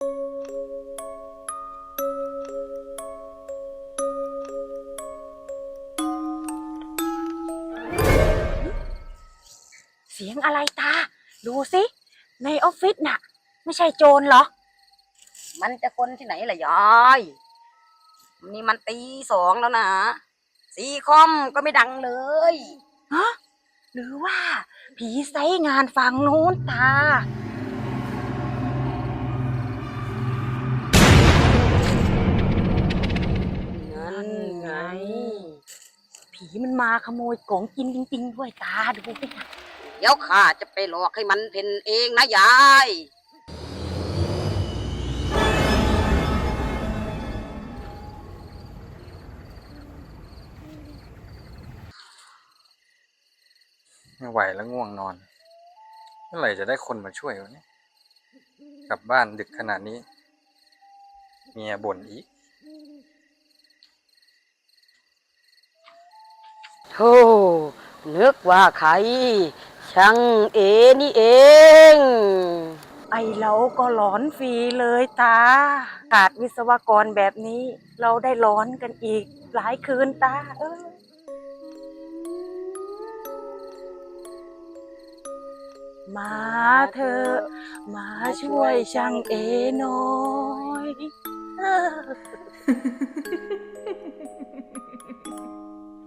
เสียงอะไรตา ดูสิในออฟฟิศน่ะ ไม่ใช่โจรเหรอ มันจะคนที่ไหนล่ะยายนี่มันตีสองแล้วนะสีคอมก็ไม่ดังเลยฮะหรือว่า ผีไซต์งานฝั่งนู้นตา ผีมันมาขโมยของกินจริง ๆ ด้วยตาดูสิค่ะเดี๋ยวข้าจะไปหลอกให้มันเป็นเองนะยาย ไม่ไหวแล้วง่วงนอน เมื่อไหร่จะได้คนมาช่วยวะเนี่ยกลับบ้านดึกขนาดนี้ เมียบ่นอีก โธ่นึกว่าใคร ช่างเอนี่เอง ไอเราก็หลอนฟรีเลยตา ขาดวิศวกรแบบนี้ เราได้ร้อนกันอีกหลายคืนตา เออมาเถอะมาช่วยช่างเอหน่อยเออ